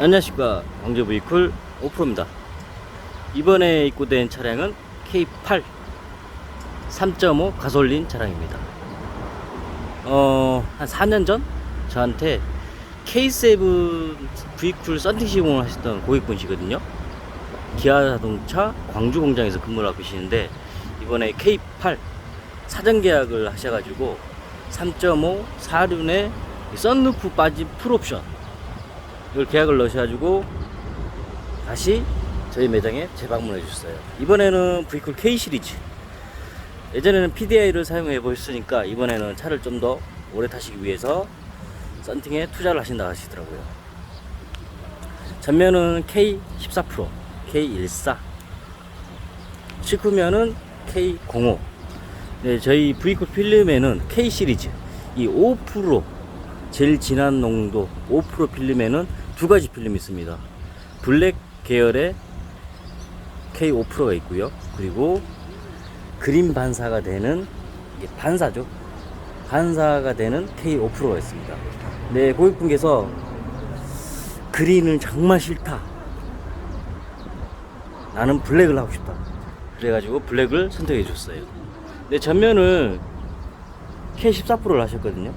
안녕하십니까. 광주 브이쿨 오프로입니다. 이번에 입고된 차량은 K8 3.5 가솔린 차량입니다. 어, 한 4년 전 저한테 K7 브이쿨 썬팅 시공을 하셨던 고객분이시거든요. 기아 자동차 광주 공장에서 근무를 하고 계시는데 이번에 K8 사전 계약을 하셔가지고 3.5 4륜에 썬루프 빠진 풀옵션 이걸 계약을 넣으셔가지고 다시 저희 매장에 재방문해 주셨어요. 이번에는 브이쿨 K 시리즈. 예전에는 PDI를 사용해 보셨으니까 이번에는 차를 좀 더 오래 타시기 위해서 썬팅에 투자를 하신다 하시더라고요. 전면은 K14 프로, K14, 측후면은 K05. 네, 저희 브이쿨 필름에는 K 시리즈 이 5% 제일 진한 농도 5% 필름에는 두 가지 필름이 있습니다. 블랙 계열의 K5%가 있고요. 그리고 그린 반사가 되는 반사죠. 반사가 되는 K5%가 있습니다. 네, 고객분께서 그린은 정말 싫다. 나는 블랙을 하고 싶다. 그래가지고 블랙을 선택해 줬어요. 네, 전면을 K14%를 하셨거든요.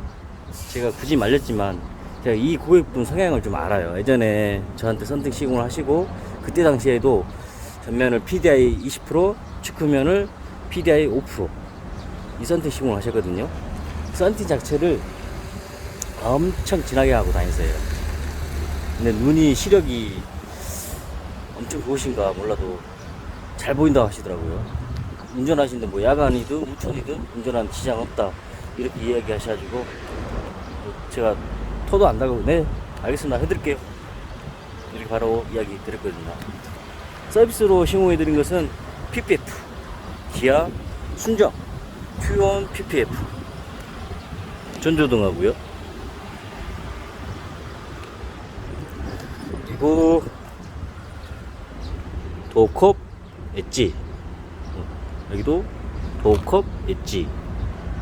제가 굳이 말렸지만 제가 이 고객분 성향을 좀 알아요. 예전에 저한테 썬팅 시공을 하시고 그때 당시에도 전면을 PDI 20% 측후면을 PDI 5%이 썬팅 시공을 하셨거든요. 썬팅 자체를 엄청 진하게 하고 다니세요. 근데 눈이 시력이 엄청 좋으신가 몰라도 잘 보인다고 하시더라고요. 운전하시는데 뭐 야간이든 우천이든 운전하는 지장 없다 이렇게 이야기 하셔가지고 제가 토도 안 나가고. 네 알겠습니다. 해드릴게요. 이렇게 바로 이야기 드렸거든요. 서비스로 시공해 드린 것은 PPF 기아 순정 큐온 PPF 전조등하고요. 그리고 도컵 엣지. 어, 여기도 도컵 엣지.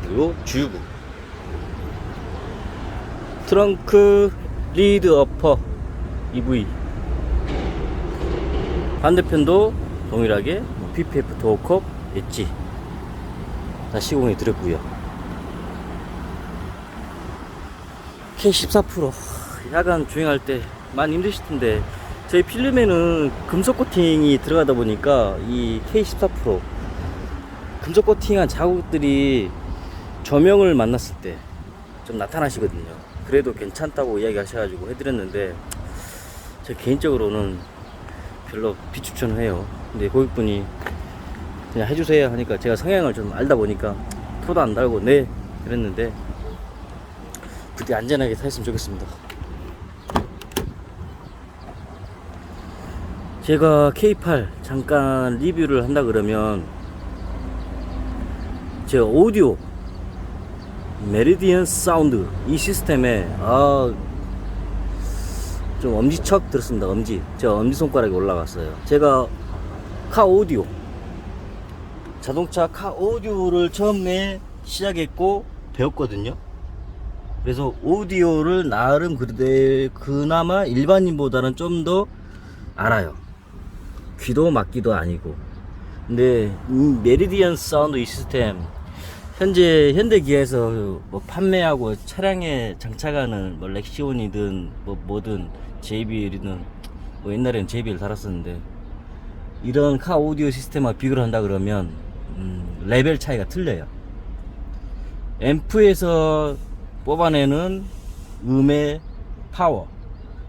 그리고 주유구 트렁크 리드 어퍼 EV 반대편도 동일하게 뭐 PPF 도어컵 엣지. 다 시공해 드렸고요. K14 야간 주행할 때 많이 힘드실 텐데 저희 필름에는 금속 코팅이 들어가다 보니까 이 K14 금속 코팅한 자국들이 조명을 만났을 때 좀 나타나시거든요. 그래도 괜찮다고 이야기 하셔가지고 해드렸는데, 제 개인적으로는 별로 비추천을 해요. 근데 고객분이 그냥 해주세요 하니까 제가 성향을 좀 알다 보니까 토도 안 달고 네 그랬는데 부디 안전하게 타셨으면 좋겠습니다. 제가 K8 잠깐 리뷰를 한다 그러면 제 오디오 메리디언 사운드 이 시스템에 아, 좀 엄지척 들었습니다. 엄지. 제가 엄지 손가락이 올라갔어요. 제가 카 오디오 자동차 카 오디오를 처음에 시작했고 배웠거든요. 그래서 오디오를 나름 그대 그나마 일반인보다는 좀 더 알아요. 귀도 막기도 아니고. 근데 이 메리디언 사운드 이 시스템 현재 현대 기아에서 뭐 판매하고 차량에 장착하는 뭐 렉시온이든 뭐 뭐든 JBL이든 뭐 옛날에는 JBL 달았었는데 이런 카 오디오 시스템과 비교를 한다 그러면 음, 레벨 차이가 틀려요. 앰프에서 뽑아내는 음의 파워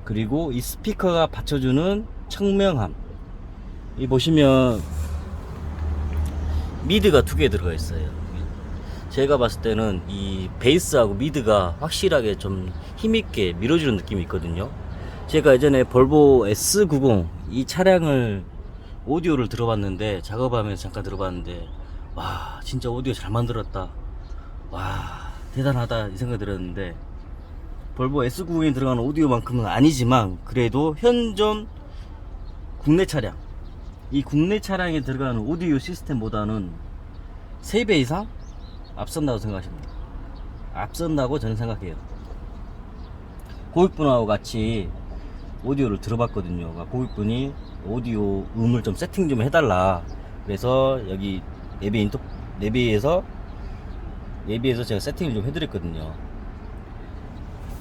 그리고 이 스피커가 받쳐주는 청명함 이 보시면 미드가 두 개 들어가 있어요. 제가 봤을 때는 이 베이스하고 미드가 확실하게 좀 힘있게 밀어주는 느낌이 있거든요. 제가 예전에 볼보 S90 이 차량을 오디오를 들어봤는데 작업하면서 잠깐 들어봤는데 와 진짜 오디오 잘 만들었다. 와 대단하다 이 생각 들었는데 볼보 S90에 들어가는 오디오만큼은 아니지만 그래도 현존 국내 차량 이 국내 차량에 들어가는 오디오 시스템보다는 3배 이상 앞선다고 생각하십니다. 앞선다고 저는 생각해요. 고객분하고 같이 오디오를 들어봤거든요. 그러니까 고객분이 오디오 음을 좀 세팅 좀 해달라. 그래서 여기 내비 인터 내비에서 내비에서 제가 세팅을 좀 해드렸거든요.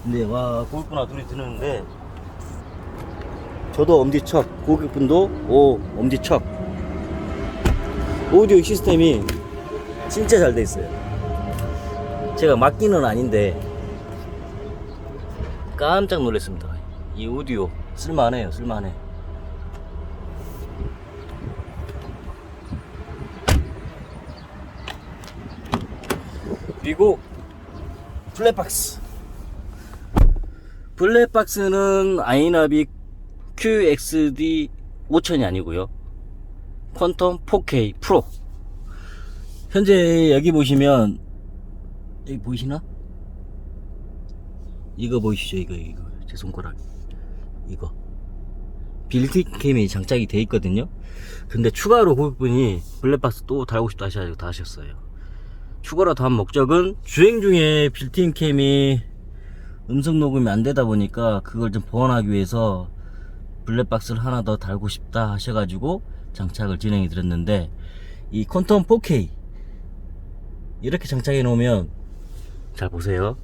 근데 와 고객분하고 둘이 드는데 저도 엄지척 고객분도 오 엄지척 오디오 시스템이 진짜 잘 돼 있어요. 제가 맡기는 아닌데 깜짝 놀랐습니다. 이 오디오 쓸만해요, 쓸만해. 그리고 블랙박스. 블랙박스는 아이나빅 QXD 5000이 아니고요. 퀀텀 4K 프로. 현재 여기 보시면 여기 보이시나? 이거 보이시죠? 이거 이거 제 손가락 이거 빌트 캠이 장착이 돼 있거든요. 근데 추가로 고객분이 블랙박스 또 달고 싶다 하셔가지고 다 하셨어요. 추가로 단 목적은 주행 중에 빌트인 캠이 음성 녹음이 안 되다 보니까 그걸 좀 보완하기 위해서 블랙박스를 하나 더 달고 싶다 하셔가지고 장착을 진행해 드렸는데 이 콘텀 4K 이렇게 장착해 놓으면 잘 보세요.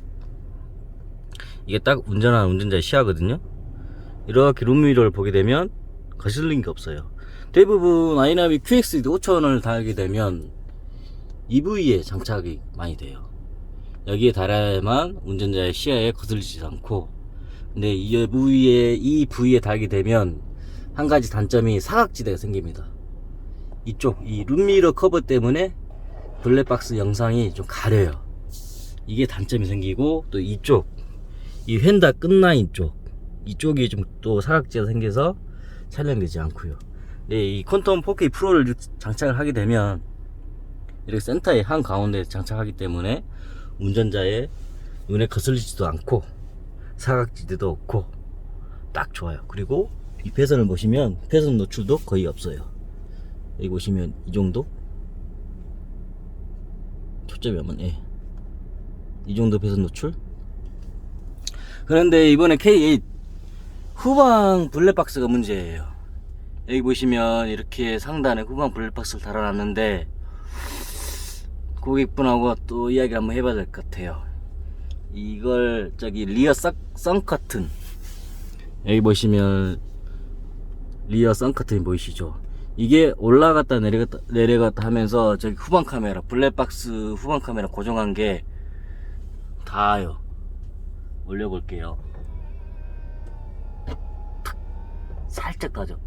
이게 딱 운전하는 운전자의 시야거든요. 이렇게 룸미러를 보게 되면 거슬린 게 없어요. 대부분 아이나비 QXD 5000을 달게 되면 EV에 장착이 많이 돼요. 여기에 달아야만 운전자의 시야에 거슬리지 않고 근데 이 부위에 이 부위에 달게 되면 한 가지 단점이 사각지대가 생깁니다. 이쪽 이 룸미러 커버 때문에 블랙박스 영상이 좀 가려요. 이게 단점이 생기고 또 이쪽 이 휀다 끝라인 쪽 이쪽이 좀 또 사각지가 생겨서 촬영되지 않고요. 네, 이 콘텀 4K 프로를 장착을 하게 되면 이렇게 센터에 한 가운데 장착하기 때문에 운전자의 눈에 거슬리지도 않고 사각지대도 없고 딱 좋아요. 그리고 이 배선을 보시면 배선 노출도 거의 없어요. 여기 보시면 이 정도 초점이 한번 예. 이 정도 배선 노출 그런데 이번에 K8 후방 블랙박스가 문제예요. 여기 보시면 이렇게 상단에 후방 블랙박스를 달아놨는데 고객분하고 또 이야기 한번 해봐야 될 것 같아요. 이걸 저기 리어 썬, 썬커튼 여기 보시면 리어 썬커튼이 보이시죠? 이게 올라갔다 내려갔다 내려갔다 하면서 저기 후방 카메라 블랙박스 후방 카메라 고정한 게 닿아요. 올려볼게요. 살짝 가죠.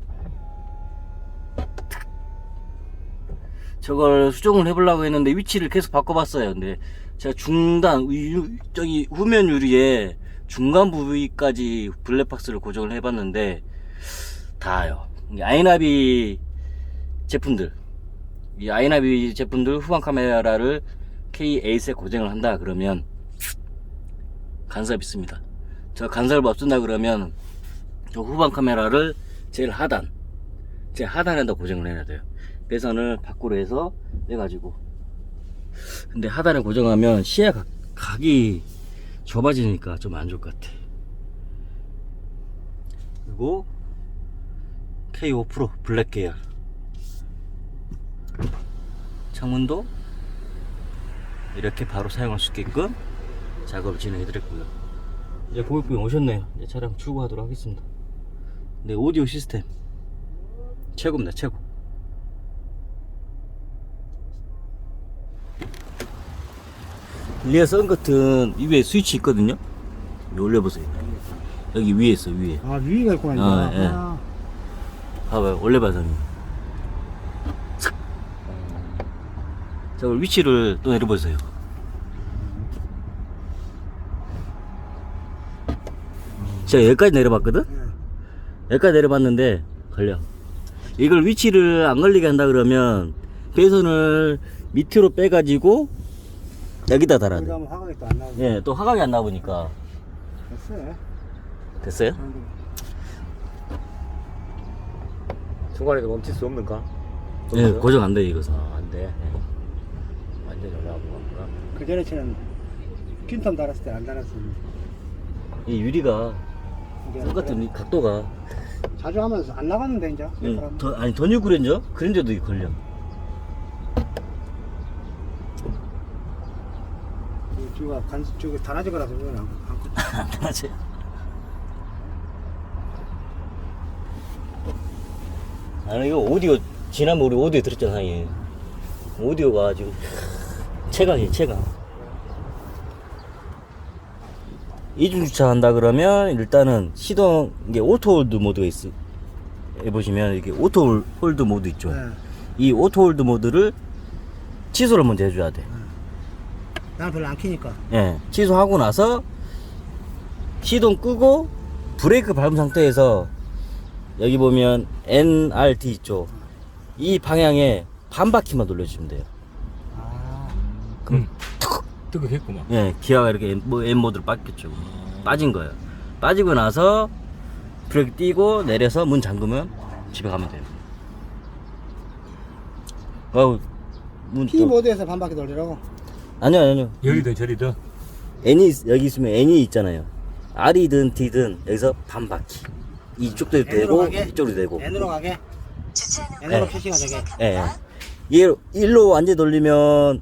저걸 수정을 해보려고 했는데 위치를 계속 바꿔봤어요. 근데 제가 중단, 유- 저기 후면 유리에 중간 부위까지 블랙박스를 고정을 해봤는데 닿아요. 이 아이나비 제품들, 이 아이나비 제품들 후방 카메라를 K8에 고정을 한다 그러면 간섭 있습니다. 저 간섭을 없앤다 그러면 저 후방 카메라를 제일 하단, 제일 하단에다 고정을 해야 돼요. 배선을 밖으로 해서 내가지고. 근데 하단에 고정하면 시야 각- 각이 좁아지니까 좀 안 좋을 것 같아. 그리고 K5 프로 블랙 계열. 창문도 이렇게 바로 사용할 수 있게끔 작업을 진행해 드렸고요. 이제 고객분이 오셨네요. 이제 차량 출고하도록 하겠습니다. 네, 오디오 시스템 최고입니다, 최고. 리아 같은 이 위에 스위치 있거든요. 올려보세요. 여기 위에 있어, 위에. 아 위가 있구나. 아, 이거. 예. 아, 봐봐요, 올려봐서. 자, 그럼 위치를 또 내려보세요. 제가 여기까지 내려봤거든? 예. 여기까지 내려봤는데 걸려. 이걸 위치를 안 걸리게 한다 그러면 배선을 밑으로 빼가지고 여기다 달아야 돼. 그러면 화각이 또 안 나오고. 예, 또 화각이 안 나오니까 됐어요. 됐어요? 중간에도 멈출 수 없는가? 예, 고정 안 돼 이것은. 아, 안 돼. 완전히 올라가고 갔구나. 그 전에처럼 핀텀 달았을 때 안 달았어. 이 유리가 똑같은 이 각도가 자주 하면서 안 나갔는데 이제. 응, 사람은. 더, 아니 더뉴 그랜저 그랜저도 걸려 저가 간 저기 다라지 거라서 그건 안, 안 컸지. 맞지 아니 이거 오디오 지난번 우리 오디오 들었잖아 예. 오디오가 아주 최강이에요 최강 이중 주차한다 그러면 일단은 시동 이게 오토 홀드 모드가 있어 해보시면 이게 오토 홀- 홀드 모드 있죠 네. 이 오토 홀드 모드를 취소를 먼저 해줘야 돼 나는 별로 안 키니까. 예, 취소하고 나서 시동 끄고 브레이크 밟은 상태에서 여기 보면 NRT 있죠. 이 방향에 반 바퀴만 돌려주시면 돼요. 아. 그럼 탁 뜨거겠구만. 예, 기아가 이렇게 M, 뭐 M 모드로 바뀌었죠. 빠진 거예요. 빠지고 나서 브레이크 띄고 내려서 문 잠그면 집에 가면 돼요. 어우, 문 P 또, 모드에서 반바퀴 돌리라고. 아니요, 아니요. 여기든 저리든. N이 여기 있으면 N이 있잖아요. R이든 D든 여기서 반 바퀴. 이쪽도 N으로 되고 가게? 이쪽도 되고. N으로 가게. 네. N으로 표시가 되게. 예. 얘 일로 완전 돌리면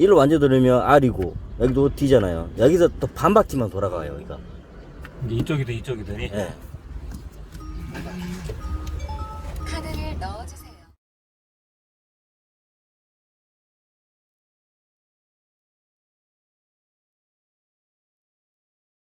일로 완전 돌리면 R이고 여기도 D잖아요. 여기서 또 반 바퀴만 돌아가요, 여기가. 이제 이쪽이든 이쪽이든. 예. 카드를 넣어주세요.